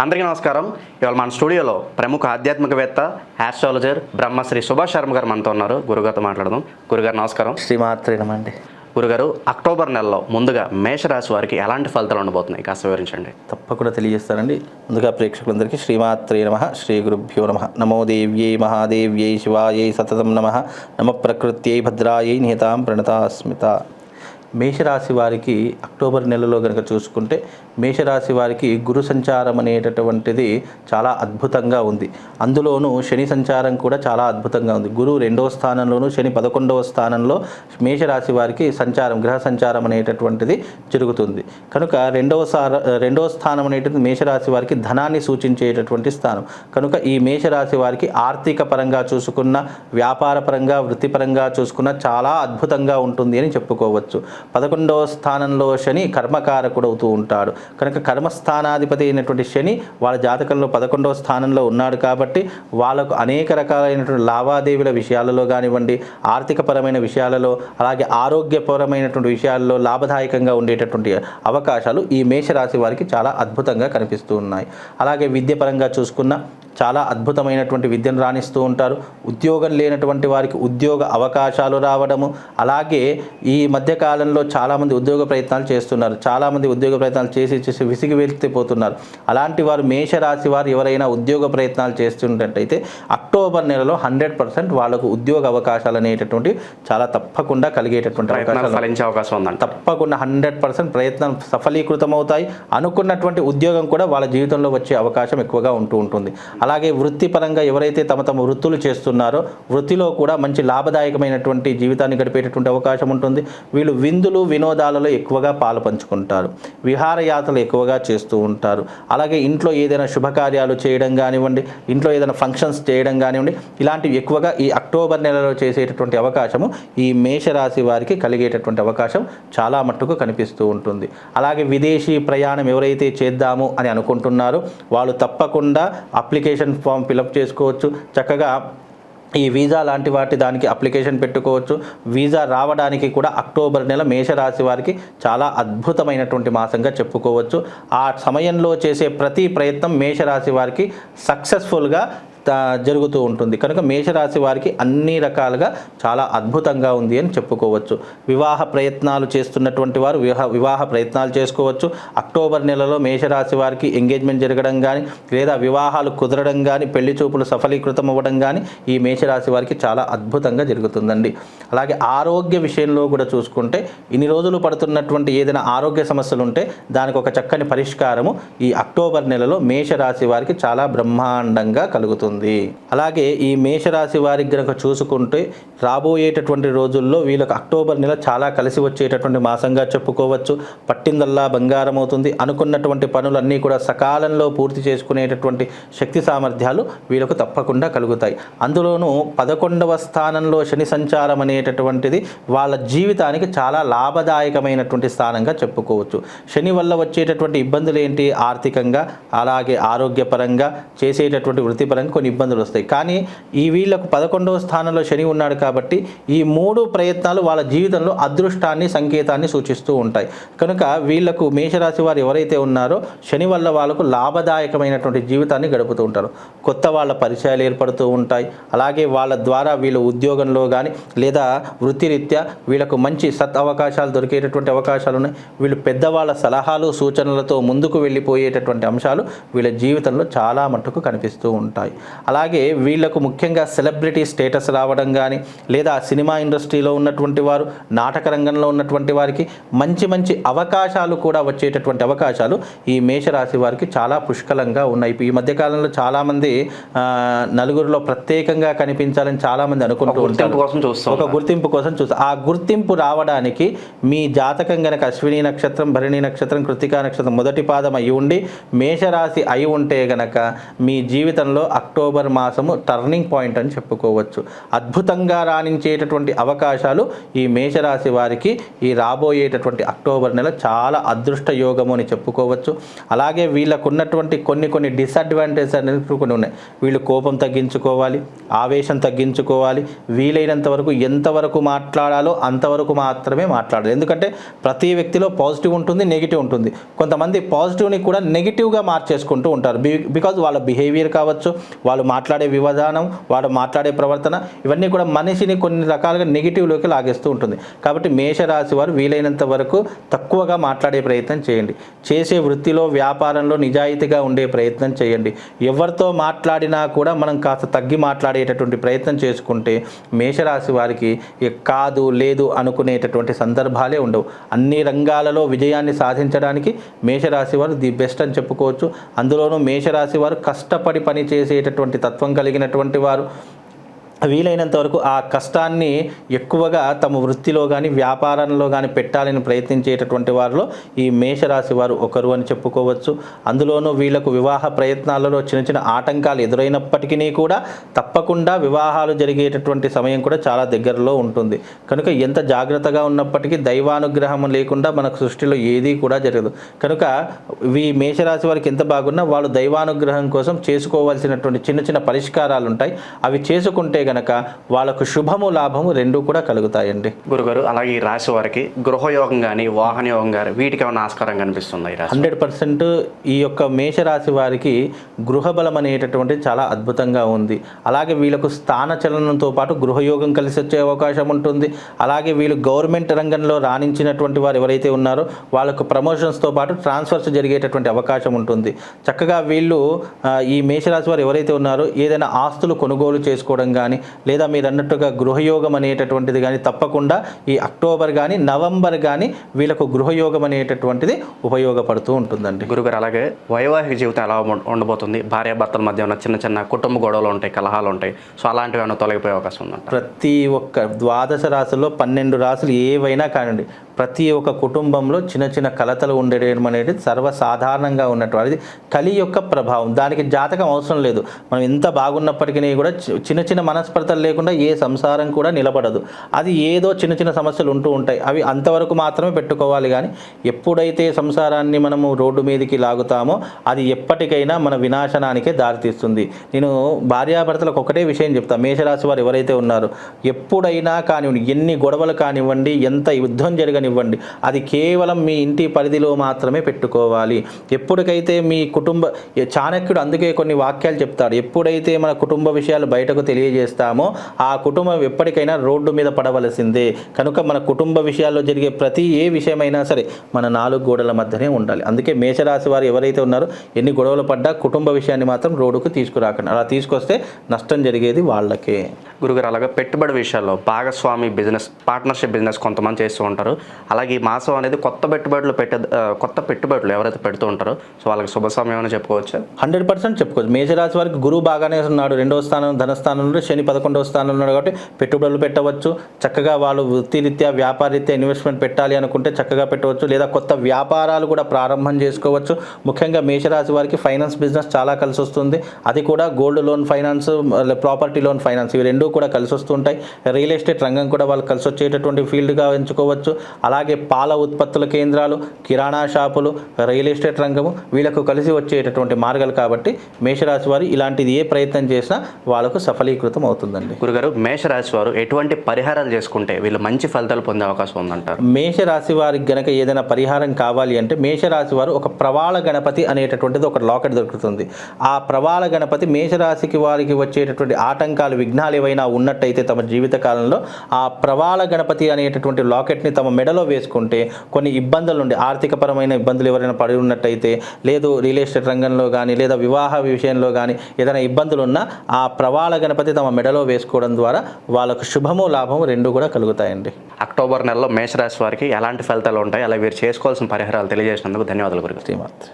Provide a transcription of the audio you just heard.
అందరికీ నమస్కారం. ఇవాళ మన స్టూడియోలో ప్రముఖ ఆధ్యాత్మికవేత్త ఆస్ట్రాలజర్ బ్రహ్మశ్రీ సుభాష్ శర్మ గారు మనతో ఉన్నారు. గురుగారితో మాట్లాడదాం. గురుగారు నమస్కారం. శ్రీమాత్రేనమండి గురుగారు అక్టోబర్ నెలలో ముందుగా మేషరాశి వారికి ఎలాంటి ఫలితాలు ఉండబోతున్నాయి? కాస్త వివరించండి. తప్పకుండా తెలియజేస్తానండి. ముందుగా ప్రేక్షకులందరికీ శ్రీమాత్రే నమ శ్రీ గురుభ్యో నమ. నమో దేవ్యై మహాదేవ్యై శివాయై సతతం నమ. నమ ప్రకృత్యై భద్రాయై నిహితాం ప్రణతాస్మిత. మేషరాశి వారికి అక్టోబర్ నెలలో కనుక చూసుకుంటే మేషరాశి వారికి గురు సంచారం అనేటటువంటిది చాలా అద్భుతంగా ఉంది. అందులోనూ శని సంచారం కూడా చాలా అద్భుతంగా ఉంది. గురువు రెండవ స్థానంలోను శని పదకొండవ స్థానంలో మేషరాశి వారికి సంచారం గ్రహ సంచారం అనేటటువంటిది జరుగుతుంది. కనుక రెండవ రెండవ స్థానం అనేటువంటిది మేషరాశి వారికి ధనాన్ని సూచించేటటువంటి స్థానం. కనుక ఈ మేషరాశి వారికి ఆర్థిక పరంగా చూసుకున్న వ్యాపార పరంగా వృత్తిపరంగా చూసుకున్న చాలా అద్భుతంగా ఉంటుంది అని చెప్పుకోవచ్చు. పదకొండవ స్థానంలో శని కర్మకారకుడు అవుతూ ఉంటాడు. కనుక కర్మస్థానాధిపతి అయినటువంటి శని వాళ్ళ జాతకంలో పదకొండవ స్థానంలో ఉన్నాడు కాబట్టి వాళ్ళకు అనేక రకాలైనటువంటి లావాదేవీల విషయాలలో కానివ్వండి ఆర్థికపరమైన విషయాలలో అలాగే ఆరోగ్యపరమైనటువంటి విషయాల్లో లాభదాయకంగా ఉండేటటువంటి అవకాశాలు ఈ మేషరాశి వారికి చాలా అద్భుతంగా కనిపిస్తూ ఉన్నాయి. అలాగే విద్యపరంగా చూసుకున్న చాలా అద్భుతమైనటువంటి విద్యను రాణిస్తూ ఉంటారు. ఉద్యోగం లేనటువంటి వారికి ఉద్యోగ అవకాశాలు రావడము అలాగే ఈ మధ్యకాలంలో చాలామంది ఉద్యోగ ప్రయత్నాలు చేస్తున్నారు. చాలామంది ఉద్యోగ ప్రయత్నాలు చేసి చేసి విసిగి వెళ్తిపోతున్నారు అలాంటి వారు మేషరాశి వారు ఎవరైనా ఉద్యోగ ప్రయత్నాలు చేస్తున్నట్టయితే అక్టోబర్ నెలలో హండ్రెడ్ పర్సెంట్ వాళ్ళకు ఉద్యోగ అవకాశాలు అనేటటువంటి చాలా తప్పకుండా కలిగేటటువంటి అవకాశం ఉందంట. తప్పకుండా హండ్రెడ్ పర్సెంట్ ప్రయత్నం సఫలీకృతం అవుతాయి అనుకున్నటువంటి ఉద్యోగం కూడా వాళ్ళ జీవితంలో వచ్చే అవకాశం ఎక్కువగా ఉంటూ ఉంటుంది. అలాగే వృత్తిపరంగా ఎవరైతే తమ తమ వృత్తులు చేస్తున్నారో వృత్తిలో కూడా మంచి లాభదాయకమైనటువంటి జీవితాన్ని గడిపేటటువంటి అవకాశం ఉంటుంది. వీళ్ళు విందులు వినోదాలలో ఎక్కువగా పాలు పంచుకుంటారు. విహారయాత్రలు ఎక్కువగా చేస్తూ ఉంటారు. అలాగే ఇంట్లో ఏదైనా శుభకార్యాలు చేయడం కానివ్వండి ఇంట్లో ఏదైనా ఫంక్షన్స్ చేయడం కానివ్వండి ఇలాంటివి ఎక్కువగా ఈ అక్టోబర్ నెలలో చేసేటటువంటి అవకాశము ఈ మేషరాశి వారికి కలిగేటటువంటి అవకాశం చాలా మట్టుకు కనిపిస్తూ ఉంటుంది. అలాగే విదేశీ ప్రయాణం ఎవరైతే చేద్దాము అని అనుకుంటున్నారో వాళ్ళు తప్పకుండా అప్లికేషన్ ఫామ్ ఫిలప్ చేసుకోవచ్చు. చక్కగా ఈ వీసా లాంటి వాటి దానికి అప్లికేషన్ పెట్టుకోవచ్చు. వీసా రావడానికి కూడా అక్టోబర్ నెల మేషరాశి వారికి చాలా అద్భుతమైనటువంటి మాసంగా చెప్పుకోవచ్చు. ఆ సమయంలో చేసే ప్రతి ప్రయత్నం మేషరాశి వారికి సక్సెస్ఫుల్గా జరుగుతూ ఉంటుంది. కనుక మేషరాశి వారికి అన్ని రకాలుగా చాలా అద్భుతంగా ఉంది అని చెప్పుకోవచ్చు. వివాహ ప్రయత్నాలు చేస్తున్నటువంటి వారు వివాహ వివాహ ప్రయత్నాలు చేసుకోవచ్చు. అక్టోబర్ నెలలో మేషరాశి వారికి ఎంగేజ్మెంట్ జరగడం కానీ లేదా వివాహాలు కుదరడం కానీ పెళ్ళి చూపులు సఫలీకృతం అవ్వడం కానీ ఈ మేషరాశి వారికి చాలా అద్భుతంగా జరుగుతుందండి. అలాగే ఆరోగ్య విషయంలో కూడా చూసుకుంటే ఇన్ని రోజులు పడుతున్నటువంటి ఏదైనా ఆరోగ్య సమస్యలు ఉంటే దానికి ఒక చక్కని పరిష్కారము ఈ అక్టోబర్ నెలలో మేషరాశి వారికి చాలా బ్రహ్మాండంగా కలుగుతుంది. అలాగే ఈ మేషరాశి వారికి గనక చూసుకుంటే రాబోయేటటువంటి రోజుల్లో వీళ్ళకి అక్టోబర్ నెల చాలా కలిసి వచ్చేటటువంటి మాసంగా చెప్పుకోవచ్చు. పట్టిందల్లా బంగారం అవుతుంది. అనుకున్నటువంటి పనులన్నీ కూడా సకాలంలో పూర్తి చేసుకునేటటువంటి శక్తి సామర్థ్యాలు వీళ్ళకు తప్పకుండా కలుగుతాయి. అందులోనూ పదకొండవ స్థానంలో శని సంచారం అనేటటువంటిది వాళ్ళ జీవితానికి చాలా లాభదాయకమైనటువంటి స్థానంగా చెప్పుకోవచ్చు. శని వల్ల వచ్చేటటువంటి ఇబ్బందులు ఏంటి? ఆర్థికంగా అలాగే ఆరోగ్యపరంగా చేసేటటువంటి వృత్తిపరంగా కొన్ని ఇబ్బందులు వస్తాయి. కానీ ఈ వీళ్ళకు పదకొండవ స్థానంలో శని ఉన్నాడు కాబట్టి ఈ మూడు ప్రయత్నాలు వాళ్ళ జీవితంలో అదృష్టాన్ని సంకేతాన్ని సూచిస్తూ ఉంటాయి. కనుక వీళ్ళకు మేషరాశి వారు ఎవరైతే ఉన్నారో శని వల్ల వాళ్ళకు లాభదాయకమైనటువంటి జీవితాన్ని గడుపుతూ ఉంటారు. కొత్త వాళ్ళ పరిచయాలు ఏర్పడుతూ ఉంటాయి. అలాగే వాళ్ళ ద్వారా వీళ్ళు ఉద్యోగంలో కానీ లేదా వృత్తిరీత్యా వీళ్ళకు మంచి సత్ అవకాశాలు దొరికేటటువంటి అవకాశాలు ఉన్నాయి. వీళ్ళు పెద్దవాళ్ళ సలహాలు సూచనలతో ముందుకు వెళ్ళిపోయేటటువంటి అంశాలు వీళ్ళ జీవితంలో చాలా మట్టుకు కనిపిస్తూ ఉంటాయి. అలాగే వీళ్ళకు ముఖ్యంగా సెలబ్రిటీ స్టేటస్ రావడం కానీ లేదా సినిమా ఇండస్ట్రీలో ఉన్నటువంటి వారు నాటక రంగంలో ఉన్నటువంటి వారికి మంచి మంచి అవకాశాలు కూడా వచ్చేటటువంటి అవకాశాలు ఈ మేషరాశి వారికి చాలా పుష్కలంగా ఉన్నాయి. ఈ మధ్యకాలంలో చాలామంది నలుగురిలో ప్రత్యేకంగా కనిపించాలని చాలామంది అనుకుంటూ ఉంటారు. కోసం చూస్తాం ఒక గుర్తింపు కోసం చూస్తా ఆ గుర్తింపు రావడానికి మీ జాతకం గనక అశ్విని నక్షత్రం భరణి నక్షత్రం కృతికా నక్షత్రం మొదటి పాదం అయి ఉండి మేషరాశి అయి ఉంటే గనక మీ జీవితంలో అక్టోబర్ అక్టోబర్ మాసము టర్నింగ్ పాయింట్ అని చెప్పుకోవచ్చు. అద్భుతంగా రాణించేటటువంటి అవకాశాలు ఈ మేషరాశి వారికి ఈ రాబోయేటటువంటి అక్టోబర్ నెల చాలా అదృష్ట యోగము అని చెప్పుకోవచ్చు. అలాగే వీళ్ళకు ఉన్నటువంటి కొన్ని కొన్ని డిసడ్వాంటేజ్ అనేవి కొన్ని ఉన్నాయి. వీళ్ళు కోపం తగ్గించుకోవాలి ఆవేశం తగ్గించుకోవాలి వీలైనంత వరకు ఎంతవరకు మాట్లాడాలో అంతవరకు మాత్రమే మాట్లాడాలి. ఎందుకంటే ప్రతి వ్యక్తిలో పాజిటివ్ ఉంటుంది నెగిటివ్ ఉంటుంది. కొంతమంది పాజిటివ్ని కూడా నెగిటివ్గా మార్చేసుకుంటూ ఉంటారు. బి- బికాజ్ వాళ్ళ బిహేవియర్ కావచ్చు వాళ్ళ వాళ్ళు మాట్లాడే విధానం వాళ్ళు మాట్లాడే ప్రవర్తన ఇవన్నీ కూడా మనిషిని కొన్ని రకాలుగా నెగిటివ్లోకి లాగేస్తూ ఉంటుంది. కాబట్టి మేషరాశి వారు వీలైనంత వరకు తక్కువగా మాట్లాడే ప్రయత్నం చేయండి. చేసే వృత్తిలో వ్యాపారంలో నిజాయితీగా ఉండే ప్రయత్నం చేయండి. ఎవరితో మాట్లాడినా కూడా మనం కాస్త తగ్గి మాట్లాడేటటువంటి ప్రయత్నం చేసుకుంటే మేషరాశి వారికి కాదు లేదు అనుకునేటటువంటి సందర్భాలే ఉండవు. అన్ని రంగాలలో విజయాన్ని సాధించడానికి మేషరాశి వారు ది బెస్ట్ అని చెప్పుకోవచ్చు. అందులోనూ మేషరాశి వారు కష్టపడి పని చేసేటటువంటి తత్వం కలిగినటువంటి వారు. వీలైనంత వరకు ఆ కష్టాన్ని ఎక్కువగా తమ వృత్తిలో కానీ వ్యాపారంలో కానీ పెట్టాలని ప్రయత్నించేటటువంటి వారిలో ఈ మేషరాశి వారు ఒకరు అని చెప్పుకోవచ్చు. అందులోనూ వీళ్ళకు వివాహ ప్రయత్నాలలో చిన్న చిన్న ఆటంకాలు ఎదురైనప్పటికీ కూడా తప్పకుండా వివాహాలు జరిగేటటువంటి సమయం కూడా చాలా దగ్గరలో ఉంటుంది. కనుక ఎంత జాగ్రత్తగా ఉన్నప్పటికీ దైవానుగ్రహం లేకుండా మనకు సృష్టిలో ఏదీ కూడా జరగదు. కనుక ఈ మేషరాశి వారికి ఎంత బాగున్నా వాళ్ళు దైవానుగ్రహం కోసం చేసుకోవాల్సినటువంటి చిన్న చిన్న పరిష్కారాలు ఉంటాయి అవి చేసుకుంటే గనక వాళ్ళకు శుభము లాభము రెండూ కూడా కలుగుతాయండి. గురుగారు అలాగే ఈ రాశి వారికి గృహయోగం కానీ వాహన యోగం కానీ వీటికి ఏమైనా ఆస్కారం కనిపిస్తుంది హండ్రెడ్ పర్సెంట్ ఈ యొక్క మేషరాశి వారికి గృహబలం అనేటటువంటిది చాలా అద్భుతంగా ఉంది. అలాగే వీళ్ళకు స్థాన చలనంతో పాటు గృహయోగం కలిసి వచ్చే అవకాశం ఉంటుంది. అలాగే వీళ్ళు గవర్నమెంట్ రంగంలో రాణించినటువంటి వారు ఎవరైతే ఉన్నారో వాళ్ళకు ప్రమోషన్స్తో పాటు ట్రాన్స్ఫర్స్ జరిగేటటువంటి అవకాశం ఉంటుంది. చక్కగా వీళ్ళు ఈ మేషరాశి వారు ఎవరైతే ఉన్నారో ఏదైనా ఆస్తులు కొనుగోలు చేసుకోవడం కానీ లేదా మీరు అన్నట్టుగా గృహయోగం అనేటటువంటిది కానీ తప్పకుండా ఈ అక్టోబర్ కానీ నవంబర్ కానీ వీళ్ళకు గృహయోగం అనేటటువంటిది ఉపయోగపడుతూ ఉంటుందండి. గురుగారు అలాగే వైవాహిక జీవితం ఎలా ఉండ- ఉండబోతుంది? భార్యాభర్తల మధ్య ఉన్న చిన్న చిన్న కుటుంబ గొడవలు ఉంటాయి కలహాలు ఉంటాయి. సో అలాంటివి ఏమైనా తొలగిపోయే అవకాశం ఉందంట ప్రతి ఒక్క ద్వాదశ రాశుల్లో పన్నెండు రాశులు ఏవైనా కానివ్వండి. ప్రతి ఒక్క కుటుంబంలో చిన్న చిన్న కలతలు ఉండడం అనేది సర్వసాధారణంగా ఉన్నటువంటి కలి యొక్క ప్రభావం. దానికి జాతకం అవసరం లేదు. మనం ఎంత బాగున్నప్పటికీ కూడా చిన్న చిన్న మనస్పర్ధలు లేకుండా ఏ సంసారం కూడా నిలబడదు. అది ఏదో చిన్న చిన్న సమస్యలు ఉంటూ ఉంటాయి. అవి అంతవరకు మాత్రమే పెట్టుకోవాలి కానీ ఎప్పుడైతే సంసారాన్ని మనము రోడ్డు మీదకి లాగుతామో అది ఎప్పటికైనా మన వినాశనానికే దారితీస్తుంది. నేను భార్యాభర్తలకు ఒకటే విషయం చెప్తాను మేషరాశి వారు ఎవరైతే ఉన్నారో ఎప్పుడైనా కానివ్వండి ఎన్ని గొడవలు కానివ్వండి ఎంత యుద్ధం జరగనివ్వండి అది కేవలం మీ ఇంటి పరిధిలో మాత్రమే పెట్టుకోవాలి. ఎప్పటికైతే మీ కుటుంబ చాణక్యుడు అందుకే కొన్ని వాక్యాలు చెప్తాడు. ఎప్పుడైతే మన కుటుంబ విషయాలు బయటకు తెలియజేస్తామో ఆ కుటుంబం ఎప్పటికైనా రోడ్డు మీద పడవలసిందే. కనుక మన కుటుంబ విషయాల్లో జరిగే ప్రతి ఏ విషయమైనా సరే మన నాలుగు గోడల మధ్యనే ఉండాలి. అందుకే మేషరాశి వారు ఎవరైతే ఉన్నారో ఎన్ని గొడవలు పడ్డా కుటుంబ విషయాన్ని మాత్రం రోడ్డుకు తీసుకురాకండి. అలా తీసుకొస్తే నష్టం జరిగేది వాళ్ళకే. గురుగారు అలాగా పెట్టుబడి విషయాల్లో భాగస్వామి బిజినెస్ పార్ట్నర్షిప్ బిజినెస్ కొంతమంది చేస్తూ ఉంటారు. అలాగే ఈ మాసం అనేది కొత్త పెట్టుబడులు పెట్టే కొత్త పెట్టుబడులు ఎవరైతే పెడుతూ ఉంటారో సో వాళ్ళకి శుభ సమయం అని చెప్పుకోవచ్చు. హండ్రెడ్ పర్సెంట్ చెప్పుకోవచ్చు. మేషరాశి వారికి గురువు బాగానే ఉన్నాడు. రెండవ స్థానం ధనస్థానంలో శని పదకొండవ స్థానంలో ఉన్నాడు కాబట్టి పెట్టుబడులు పెట్టవచ్చు. చక్కగా వాళ్ళు వృత్తిరీత్యా వ్యాపారరీత్యా ఇన్వెస్ట్మెంట్ పెట్టాలి అనుకుంటే చక్కగా పెట్టవచ్చు. లేదా కొత్త వ్యాపారాలు కూడా ప్రారంభం చేసుకోవచ్చు. ముఖ్యంగా మేషరాశి వారికి ఫైనాన్స్ బిజినెస్ చాలా కలిసి వస్తుంది. అది కూడా gold loan finance property loan finance ఇవి రెండూ కూడా కలిసి వస్తుంటాయి. రియల్ ఎస్టేట్ రంగం కూడా వాళ్ళు కలిసి వచ్చేటటువంటి ఫీల్డ్గా ఎంచుకోవచ్చు. అలాగే పాల ఉత్పత్తుల కేంద్రాలు కిరాణా షాపులు రియల్ ఎస్టేట్ రంగము వీళ్ళకు కలిసి వచ్చేటటువంటి మార్గాలు కాబట్టి మేషరాశి వారు ఇలాంటిది ఏ ప్రయత్నం చేసినా వాళ్ళకు సఫలీకృతం అవుతుందండి. గురుగారు మేషరాశి వారు ఎటువంటి పరిహారాలు చేసుకుంటే వీళ్ళు మంచి ఫలితాలు పొందే అవకాశం ఉందంటారు? మేషరాశి వారికి గనక ఏదైనా పరిహారం కావాలి అంటే మేషరాశి వారు ఒక ప్రవాళ గణపతి అనేటటువంటిది ఒక లాకెట్ దొరుకుతుంది. ఆ ప్రవాళ గణపతి మేషరాశికి వారికి వచ్చేటటువంటి ఆటంకాలు విఘ్నాలు ఏవైనా ఉన్నట్టయితే తమ జీవిత కాలంలో ఆ ప్రవాళ గణపతి అనేటటువంటి లాకెట్ని తమ మెడలో వేసుకుంటే కొన్ని ఇబ్బందుల నుండి ఆర్థికపరమైన ఇబ్బందులు ఎవరైనా పడి ఉన్నట్టయితే లేదు రియల్ ఎస్టేట్ రంగంలో కానీ లేదా వివాహ విషయంలో కానీ ఏదైనా ఇబ్బందులు ఉన్నా ఆ ప్రవాళ గణపతి తమ మెడలో వేసుకోవడం ద్వారా వాళ్ళకు శుభము లాభము రెండు కూడా కలుగుతాయండి. అక్టోబర్ నెలలో మేషరాశి వారికి ఎలాంటి ఫలితాలు ఉంటాయి? అలా వీరు చేసుకోవాల్సిన పరిహారాలు తెలియజేసినందుకు ధన్యవాదాలు శ్రీమాత్రి.